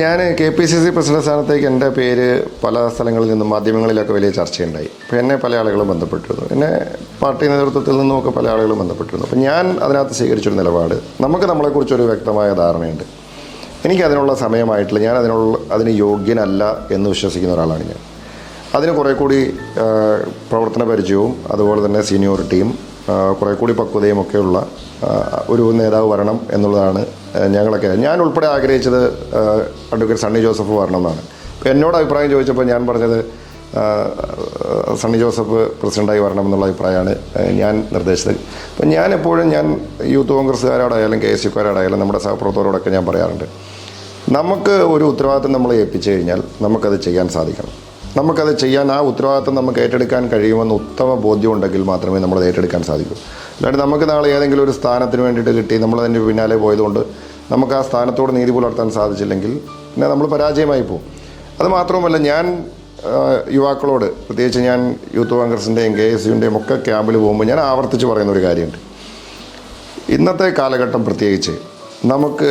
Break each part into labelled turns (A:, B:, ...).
A: ഞാൻ K P C C president സ്ഥാനത്തേക്ക് എന്റെ പേര് പല സ്ഥലങ്ങളിൽ നിന്നും മാധ്യമങ്ങളിലൊക്കെ വലിയ ചർച്ചയുണ്ടായി. അപ്പോൾ എന്നെ പല ആളുകളും ബന്ധപ്പെട്ടിരുന്നു. എന്നെ പാർട്ടി നേതൃത്വത്തിൽ നിന്നുമൊക്കെ പല ആളുകളും ബന്ധപ്പെട്ടിരുന്നു. അപ്പോൾ ഞാൻ അതിനകത്ത് സ്വീകരിച്ചൊരു നിലപാട് നമുക്ക് നമ്മളെക്കുറിച്ചൊരു വ്യക്തമായ ധാരണയുണ്ട്. എനിക്ക് അതിനുള്ള സമയമായിട്ടില്ല. ഞാൻ അതിനുള്ള അതിന് യോഗ്യനല്ല എന്ന് വിശ്വസിക്കുന്ന ഒരാളാണ് ഞാൻ. അതിന് കുറേ കൂടി പ്രവർത്തന പരിചയവും അതുപോലെ തന്നെ സീനിയോറിറ്റിയും കുറേ കൂടി പക്വതയും ഒക്കെയുള്ള ഒരു നേതാവ് വരണം എന്നുള്ളതാണ് ഞങ്ങളൊക്കെ. ഞാൻ ഉൾപ്പെടെ ആഗ്രഹിച്ചത് അഡ്വക്കേറ്റ് സണ്ണി ജോസഫ് വരണം എന്നാണ്. എന്നോട് അഭിപ്രായം ചോദിച്ചപ്പോൾ ഞാൻ പറഞ്ഞത് സണ്ണി ജോസഫ് പ്രസിഡന്റായി വരണം എന്നുള്ള അഭിപ്രായമാണ് ഞാൻ നിർദ്ദേശിച്ചത്. അപ്പം ഞാൻ എപ്പോഴും ഞാൻ യൂത്ത് കോൺഗ്രസ്സുകാരോടായാലും കെ എസ് യുക്കാരോടായാലും നമ്മുടെ സഹപ്രവർത്തകരോടൊക്കെ ഞാൻ പറയാറുണ്ട്. നമുക്ക് ഒരു ഉത്തരവാദിത്വം നമ്മൾ ഏൽപ്പിച്ചു കഴിഞ്ഞാൽ നമുക്കത് ചെയ്യാൻ സാധിക്കണം. നമുക്കത് ചെയ്യാൻ ആ ഉത്തരവാദിത്വം നമുക്ക് ഏറ്റെടുക്കാൻ കഴിയുമെന്ന് ഉത്തമ ബോധ്യം ഉണ്ടെങ്കിൽ മാത്രമേ നമ്മളത് ഏറ്റെടുക്കാൻ സാധിക്കൂ. അല്ലാണ്ട് നമുക്ക് നാളെ ഏതെങ്കിലും ഒരു സ്ഥാനത്തിന് വേണ്ടിയിട്ട് കിട്ടി നമ്മളതിന്റെ പിന്നാലെ പോയതുകൊണ്ട് നമുക്ക് ആ സ്ഥാനത്തോട് നീതി പുലർത്താൻ സാധിച്ചില്ലെങ്കിൽ പിന്നെ നമ്മൾ പരാജയമായി പോകും. അത് മാത്രവുമല്ല ഞാൻ യുവാക്കളോട് പ്രത്യേകിച്ച് ഞാൻ യൂത്ത് കോൺഗ്രസിന്റെയും കെ എസ് യുവിന്റെയും ഒക്കെ ക്യാമ്പിൽ പോകുമ്പോൾ ഞാൻ ആവർത്തിച്ച് പറയുന്ന ഒരു കാര്യമുണ്ട്. ഇന്നത്തെ കാലഘട്ടം പ്രത്യേകിച്ച് നമുക്ക്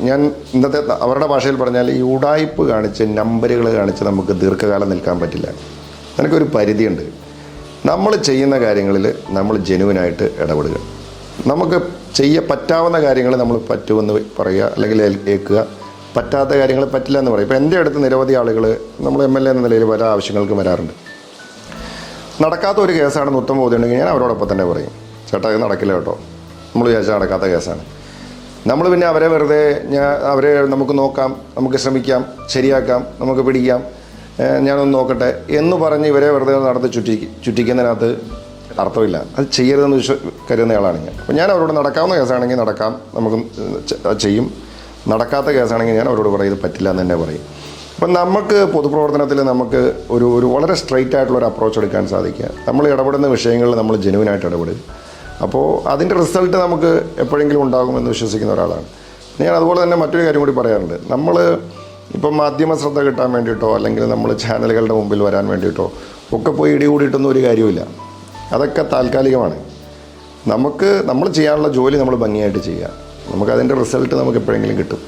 A: ഞാൻ ഇന്നത്തെ അവരുടെ ഭാഷയിൽ പറഞ്ഞാൽ ഈ ഉടായ്പ് കാണിച്ച് നമ്പറുകൾ കാണിച്ച് നമുക്ക് ദീർഘകാലം നിൽക്കാൻ പറ്റില്ല. നിനക്കൊരു പരിധിയുണ്ട്. നമ്മൾ ചെയ്യുന്ന കാര്യങ്ങളിൽ നമ്മൾ ജെനുവിനായിട്ട് ഇടപെടുക. നമുക്ക് ചെയ്യ പറ്റാവുന്ന കാര്യങ്ങൾ നമ്മൾ പറ്റുമെന്ന് പറയുക അല്ലെങ്കിൽ ഏൽ- ഏൽക്കുക. പറ്റാത്ത കാര്യങ്ങൾ പറ്റില്ല എന്ന് പറയും. ഇപ്പോൾ എന്റെ അടുത്ത് നിരവധി ആളുകൾ നമ്മൾ എം എൽ എ എന്ന നിലയിൽ പല ആവശ്യങ്ങൾക്കും വരാറുണ്ട്. നടക്കാത്ത ഒരു കേസാണെന്ന് ഉത്തമ ബോധ്യമുണ്ടെങ്കിൽ ഞാൻ അവരോടൊപ്പം തന്നെ പറയും. ചേട്ടാ ഇത് നടക്കില്ല കേട്ടോ. നമ്മൾ വിചാരിച്ചാൽ നടക്കാത്ത കേസാണ്. നമ്മൾ പിന്നെ അവരെ വെറുതെ ഞാൻ അവരെ നമുക്ക് നോക്കാം നമുക്ക് ശ്രമിക്കാം ശരിയാക്കാം നമുക്ക് പിടിക്കാം ഞാനൊന്ന് നോക്കട്ടെ എന്ന് പറഞ്ഞ് ഇവരെ വെറുതെ നടത്തി ചുറ്റി ചുറ്റിക്കുന്നതിനകത്ത് അർത്ഥമില്ല. അത് ചെയ്യരുതെന്ന് വിശ്വ കരുതുന്നയാളാണ് ഞാൻ. അപ്പോൾ ഞാൻ അവരോട് നടക്കാവുന്ന കേസാണെങ്കിൽ നടക്കാം നമുക്ക് ചെയ്യും. നടക്കാത്ത കേസാണെങ്കിൽ ഞാൻ അവരോട് പറയും ഇത് പറ്റില്ല എന്ന് തന്നെ പറയും. അപ്പം നമുക്ക് പൊതുപ്രവർത്തനത്തിൽ നമുക്ക് ഒരു ഒരു വളരെ സ്ട്രൈറ്റ് ആയിട്ടുള്ള ഒരു അപ്രോച്ച് എടുക്കാൻ സാധിക്കുക. നമ്മൾ ഇടപെടുന്ന വിഷയങ്ങളിൽ നമ്മൾ ജെനുവിനായിട്ട് ഇടപെടുക. അപ്പോൾ അതിന്റെ റിസൾട്ട് നമുക്ക് എപ്പോഴെങ്കിലും ഉണ്ടാകുമെന്ന് വിശ്വസിക്കുന്ന ഒരാളാണ്. ഞാൻ അതുപോലെ തന്നെ മറ്റൊരു കാര്യം കൂടി പറയാറുണ്ട്. നമ്മൾ ഇപ്പം മാധ്യമ ശ്രദ്ധ കിട്ടാൻ വേണ്ടിയിട്ടോ അല്ലെങ്കിൽ നമ്മൾ ചാനലുകളുടെ മുമ്പിൽ വരാൻ വേണ്ടിയിട്ടോ ഒക്കെ പോയി ഇടികൂടിയിട്ടൊന്നും ഒരു കാര്യമില്ല അതൊക്കെ താൽക്കാലികമാണ്. നമുക്ക് നമ്മൾ ചെയ്യാനുള്ള ജോലി നമ്മൾ ഭംഗിയായിട്ട് ചെയ്യുക. നമുക്കതിന്റെ റിസൾട്ട് നമുക്ക് എപ്പോഴെങ്കിലും കിട്ടും.